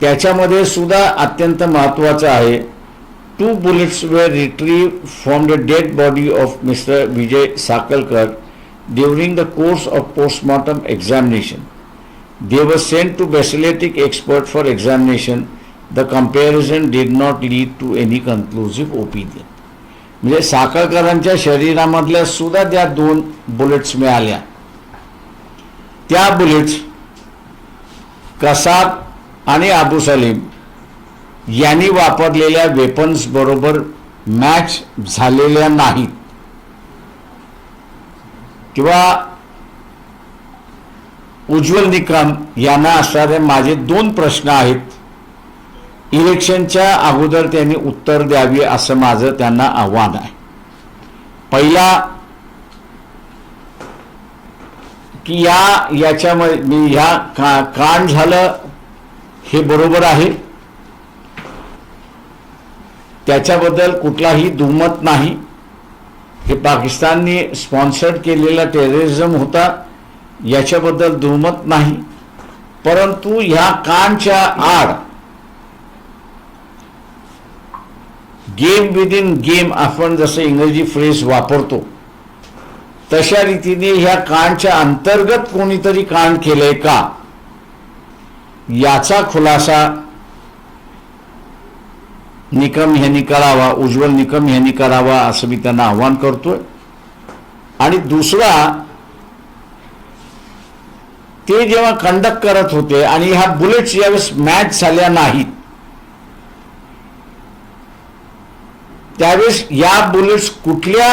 त्याच्यामध्ये सुद्धा अत्यंत महत्त्वाचं आहे. Two bullets were retrieve from the dead body of mister Vijay Sakalkar during the course of postmortem examination they were sent to basaltic expert for examination the comparison did not lead to any conclusive opinion म्हणजे साखळकरांच्या शरीरामधल्या सुद्धा त्या दोन bullets मिळाल्या. त्या bullets Kasab आणि अबू सलीम यांनी वापरलेल्या वेपन्स बरोबर मॅच झालेल्या नाहीत. किंवा उज्ज्वल निकम यांना असणारे माझे दोन प्रश्न आहेत. इलेक्शनच्या अगोदर त्यांनी उत्तर द्यावी असं माझं त्यांना आव्हान आहे. पहिला की या याच्यामध्ये मी ह्या का कांड झालं हे बरोबर आहे. त्याच्याबद्दल कुठलाही दुमत नाही. हे पाकिस्तानने स्पॉन्सर्ड केलेला टेररिझम होता. याच्याबद्दल दुमत नाही. परंतु ह्या कानच्या आड गेम विदिन गेम आपण जसं इंग्रजी फ्रेज वापरतो तशा रीतीने ह्या कानच्या अंतर्गत कोणीतरी कान केलंय का? याचा खुलासा निकम ह्यांनी करावा उज्ज्वल निकम ह्यांनी करावा असं मी त्यांना आव्हान करतोय. आणि दुसरा ते जेव्हा कंडक्ट करत होते आणि ह्या बुलेट्स यावेळेस मॅच झाल्या नाहीत त्यावेळेस या बुलेट्स कुठल्या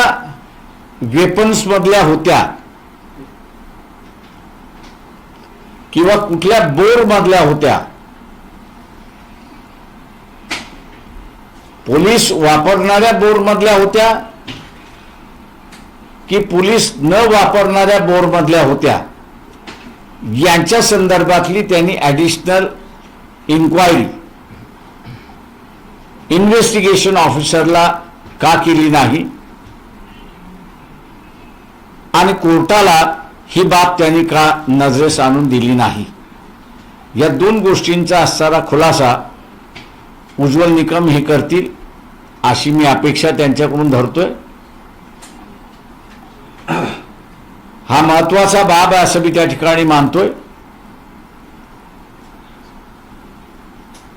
वेपन्समधल्या होत्या? किंवा कुठल्या बोर मधल्या होत्या. पोलीस वापरणाऱ्या बोर मधल्या होत्या की पोलीस न वापरणाऱ्या बोर मधल्या होत्या. यांच्या संदर्भातली त्यांनी ॲडिशनल इन्क्वायरी इन्व्हेस्टिगेशन ऑफिसरला का केली नाही? आणि कोर्टाला ही बाब त्यांनी का नजरेस आणून दिली नाही? या दोन गोष्टींचा असणारा खुलासा उज्ज्वल निकम हे करतील अशी मी अपेक्षा त्यांच्याकडून धरतोय. हा महत्त्वाचा बाब आहे असं मी त्या ठिकाणी मानतोय.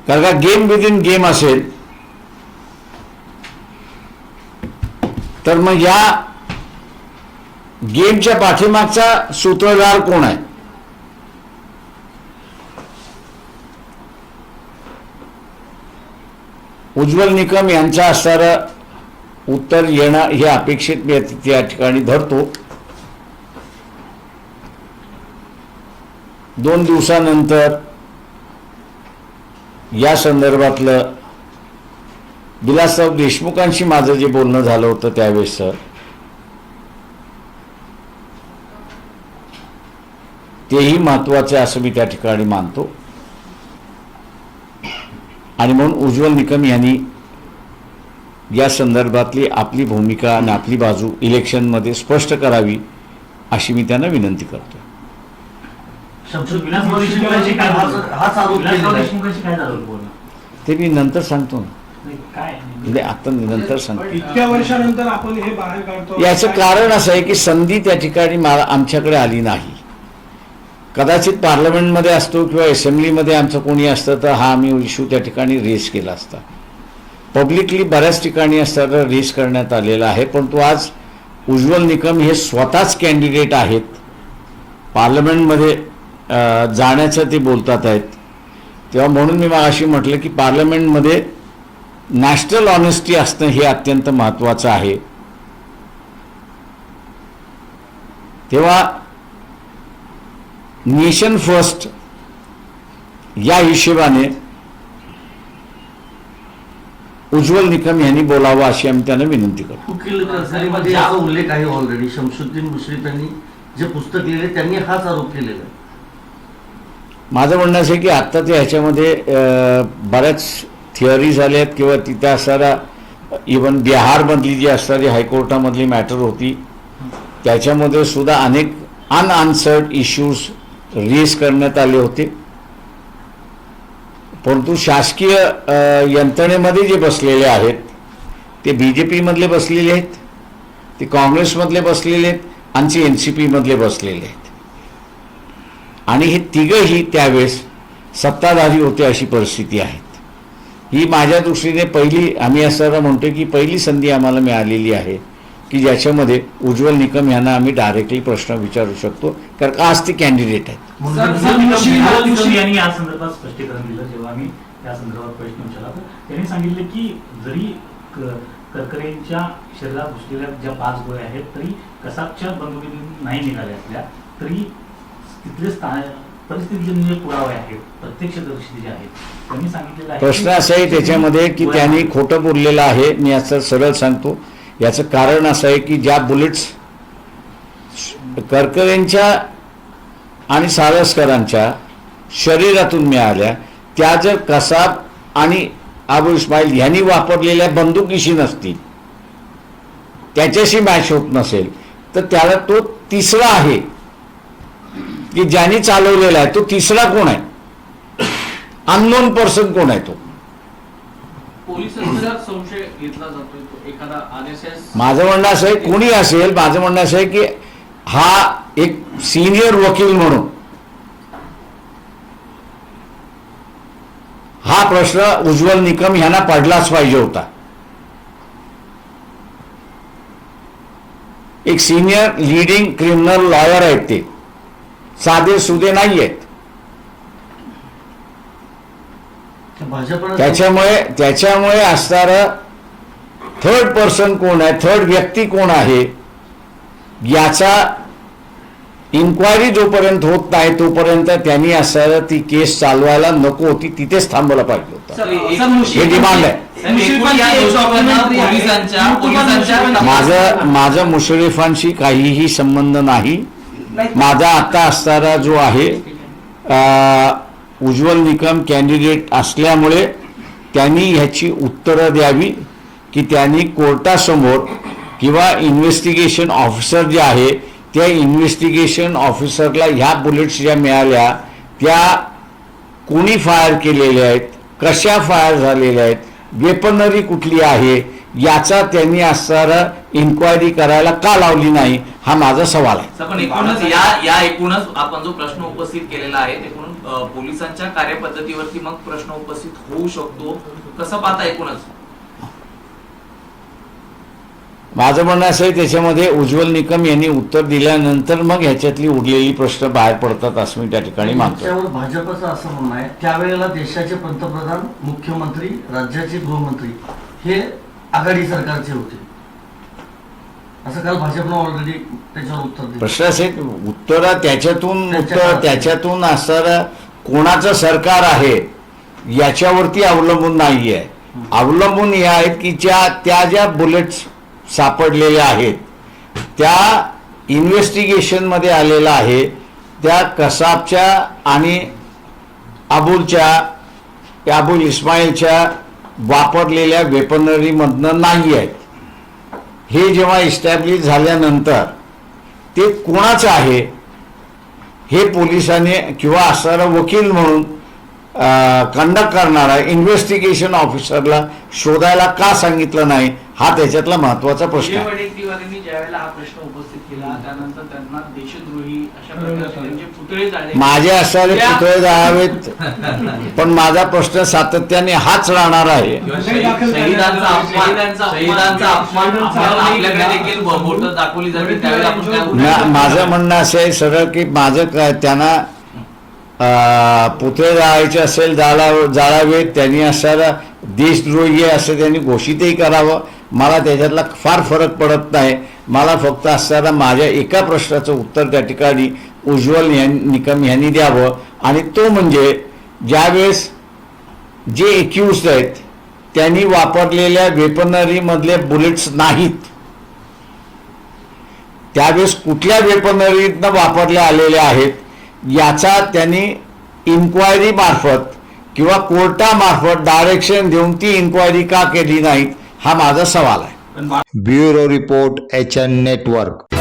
कारण का गेम विदिन गेम असेल तर मग या गेमच्या पाठीमागचा सूत्रधार कोण आहे? उज्ज्वल निकम यांचा असणारं उत्तर येणं हे अपेक्षित मी त्या ठिकाणी धरतो. दोन दिवसानंतर या संदर्भातलं विलासराव देशमुखांशी माझं जे बोलणं झालं होतं त्यावेळेस तेही महत्त्वाचे असं मी त्या ठिकाणी मानतो. आणि म्हणून उज्ज्वल निकम यांनी या संदर्भातली आपली भूमिका आणि आपली बाजू इलेक्शनमध्ये स्पष्ट करावी अशी मी त्यांना विनंती करतो? ते मी नंतर सांगतो ना. म्हणजे आता नंतर सांगतो. इतक्या वर्षानंतर आपण हे बाहेर काढतो. याचं कारण असं आहे की संधी त्या ठिकाणी मला आमच्याकडे आली नाही. कदाचित पार्लमेंटमध्ये असतो किंवा असेंब्लीमध्ये आमचं कोणी असतं तर हा आम्ही इश्यू त्या ठिकाणी रेस केला असता. पब्लिकली बऱ्याच ठिकाणी असताना रेस करण्यात आलेला आहे परंतु आज उज्ज्वल निकम हे स्वतःच कॅन्डिडेट आहेत. पार्लमेंटमध्ये जाण्याचं ते बोलतात आहेत. तेव्हा म्हणून मी अशी म्हटलं की पार्लमेंटमध्ये नॅशनल ऑनेस्टी असणं हे अत्यंत महत्त्वाचं आहे. तेव्हा नेशन फर्स्ट या हिशेबाने उज्ज्वल निकम यांनी बोलावं अशी आम्ही त्यांना विनंती करतो. वकील मध्ये याचा उल्लेख आहे ऑलरेडी शमशुद्दीन मुश्रीफ यांनी जे पुस्तक लिहिले त्यांनी हाच आरोप केलेला आहे. माझं म्हणणं असं की आत्ता ते ह्याच्यामध्ये बऱ्याच थिअरी झाल्या आहेत किंवा तिथं असणारा इवन बिहारमधली जी असणारी हायकोर्टामधली मॅटर होती त्याच्यामध्ये सुद्धा अनेक अनआन्सर्ड इश्यूज रिलीज करण्यात आले होते. परंतु शासकीय यंत्रणेमध्ये जे बसलेले आहेत ते बी जे पीमधले बसलेले आहेत ते काँग्रेसमधले बसलेले आहेत आणि एन सी पीमधले बसलेले आहेत. आणि हे तिघंही त्यावेळेस सत्ताधारी होते अशी परिस्थिती आहे. ही माझ्या दृष्टीने पहिली आम्ही असं म्हणतो की पहिली संधी आम्हाला मिळालेली आहे. की ज्याच्यामध्ये उज्ज्वल निकम यांना आम्ही डायरेक्टली प्रश्न विचारू शकतो. कारण का आज ते कॅन्डिडेट आहेत. मुंडे- सर, मुशी- निलम मुशी- यांनी या संदर्भात स्पष्टीकरण दिलं जेव्हा आम्ही या संदर्भात प्रश्न विचारला. त्यांनी सांगितलं की जरी करकरेंच्या शरीरात घुसलेल्या ज्या पाच गोळ्या आहेत तरी कसाबच्या बंदुकीतून नाही निघाल्या असल्या तरी तिथले स्थान परिस्थितीचे जे पुरावे आहेत प्रत्यक्षदर्शी जे आहेत त्यांनी सांगितलेलं आहे प्रश्न असा आहे त्याच्यामध्ये की त्यांनी खोटं बोललेलं आहे मी असं सरळ सांगतो. याचं कारण असं आहे की ज्या बुलेट्स करकरेंच्या आणि सारसकरांच्या शरीरातून मिळाल्या त्या जर कसाब आणि आबू इस्माईल यांनी वापरलेल्या बंदुकीशी नसतील त्याच्याशी मॅच होत नसेल तर त्याला तो तिसरा आहे. की ज्यांनी चालवलेला आहे तो तिसरा कोण आहे? अननोन पर्सन कोण आहे तो? माझं म्हणणं असं आहे कोणी असेल माझं म्हणणं असं आहे की हा एक सिनियर वकील म्हणून हा प्रश्न उज्ज्वल निकम यांना पडलाच पाहिजे होता. एक सिनियर लीडिंग क्रिमिनल लॉयर आहेत ते. साधे सुधे नाही आहेत त्याच्यामुळे त्याच्यामुळे असणारं थर्ड पर्सन कोण आहे थर्ड व्यक्ती कोण आहे याचा इन्क्वायरी जोपर्यंत होत नाही तोपर्यंत त्यांनी असणारं ती केस चालवायला नको होती तिथेच थांबवलं पाहिजे होतं. हे डिमांड आहे. माझं माझं मुशरीफांशी काहीही संबंध नाही. माझा आता असणारा जो आहे उज्ज्वल निकम कॅन्डिडेट असल्यामुळे त्यांनी ह्याची उत्तरं द्यावी की त्यांनी कोर्टासमोर किंवा इन्व्हेस्टिगेशन ऑफिसर जे आहे त्या इन्व्हेस्टिगेशन ऑफिसरला ह्या बुलेट्स ज्या मिळाल्या त्या कोणी फायर केलेल्या आहेत कशा फायर झालेल्या आहेत वेपनरी कुठली आहे याचा त्यांनी असणारा इन्क्वायरी करायला का लावली नाही हा माझा सवाल आहे. पण एकूणच या या एकूणच आपण जो प्रश्न उपस्थित केलेला आहे एकूण पोलिसांच्या कार्यपद्धतीवरती मग प्रश्न उपस्थित होऊ शकतो. कसं पाहता एकूणच? माझं म्हणणं असं आहे त्याच्यामध्ये उज्ज्वल निकम यांनी उत्तर दिल्यानंतर मग ह्याच्यातली उरलेली प्रश्न बाहेर पडतात असं मी त्या ठिकाणी मानतो. त्यावर भाजपचं असं म्हणणं आहे त्यावेळेला देशाचे पंतप्रधान मुख्यमंत्री राज्याचे गृहमंत्री हे आघाडी सरकारचे होते. असं काल भाजपनं ऑलरेडी त्याच्यावर उत्तर दिलं. प्रश्न असे उत्तर त्याच्यातून त्याच्या उत्तर त्याच्यातून. असणारं कोणाचं सरकार आहे याच्यावरती अवलंबून नाही आहे अवलंबून हे आहेत की ज्या त्या ज्या बुलेट्स सापडलेल्या आहेत त्या इन्व्हेस्टिगेशनमध्ये आलेला आहे त्या कसाबच्या आणि अबुलच्या अबुल इस्माईलच्या वापरलेल्या वेपनरीमधनं नाही आहेत हे जेव्हा इस्टॅब्लिश झाल्यानंतर ते कोणाचं आहे? हे पोलिसांनी किंवा असणारा वकील म्हणून कंडक्ट करणारा इन्व्हेस्टिगेशन ऑफिसरला शोधायला का सांगितलं नाही? हा त्याच्यातला महत्त्वाचा प्रश्न आहे. माझे असणारे पुतळे जावे पण माझा प्रश्न सातत्याने हाच राहणार आहे. माझं म्हणणं असं आहे सरळ की माझं काय त्यांना पुतळे जाळायचे असेल जाळा जाळावे त्यांनी असणारा देशद्रोही असं त्यांनी घोषितही करावं. मला त्याच्यातला फार फरक पडत नाही. मला फक्त असणारा माझ्या एका प्रश्नाचं उत्तर त्या ठिकाणी उज्ज्वल निकम यांनी द्यावं. आणि तो म्हणजे ज्यावेळेस जे एक्युज आहेत त्यांनी वापरलेल्या वेपनरीमधले बुलेट्स नाहीत. त्यावेळेस कुठल्या वेपनरीतनं वापरल्या आलेल्या आहेत याचा त्यांनी इन्क्वायरी मार्फत किंवा कोर्टामार्फत डायरेक्शन देऊन ती इन्क्वायरी का केली नाहीत हा माझा सवाल आहे. Bureau report H N network.